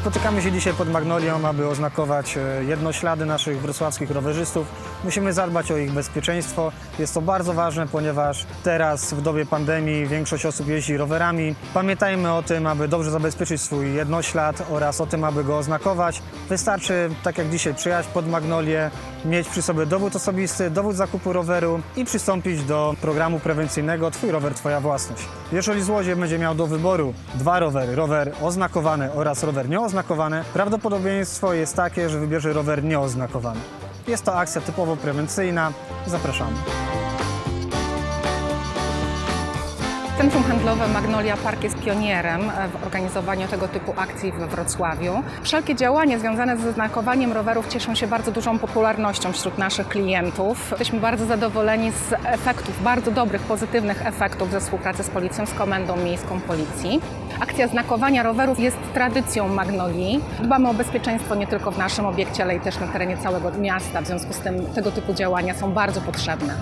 Spotykamy się dzisiaj pod Magnolią, aby oznakować e, jednoślady naszych wrocławskich rowerzystów. Musimy zadbać o ich bezpieczeństwo. Jest to bardzo ważne, ponieważ teraz w dobie pandemii większość osób jeździ rowerami. Pamiętajmy o tym, aby dobrze zabezpieczyć swój jednoślad oraz o tym, aby go oznakować. Wystarczy, tak jak dzisiaj, przyjechać pod Magnolię, mieć przy sobie dowód osobisty, dowód zakupu roweru i przystąpić do programu prewencyjnego Twój rower, Twoja własność. Jeżeli złodziej będzie miał do wyboru dwa rowery, rower oznakowany oraz rower nieoznakowany, prawdopodobieństwo jest takie, że wybierze rower nieoznakowany. Jest to akcja typowo prewencyjna. Zapraszamy. Centrum Handlowe Magnolia Park jest pionierem w organizowaniu tego typu akcji we Wrocławiu. Wszelkie działania związane ze znakowaniem rowerów cieszą się bardzo dużą popularnością wśród naszych klientów. Jesteśmy bardzo zadowoleni z efektów, bardzo dobrych, pozytywnych efektów ze współpracy z policją, z Komendą Miejską Policji. Akcja znakowania rowerów jest tradycją Magnolii. Dbamy o bezpieczeństwo nie tylko w naszym obiekcie, ale i też na terenie całego miasta. W związku z tym tego typu działania są bardzo potrzebne.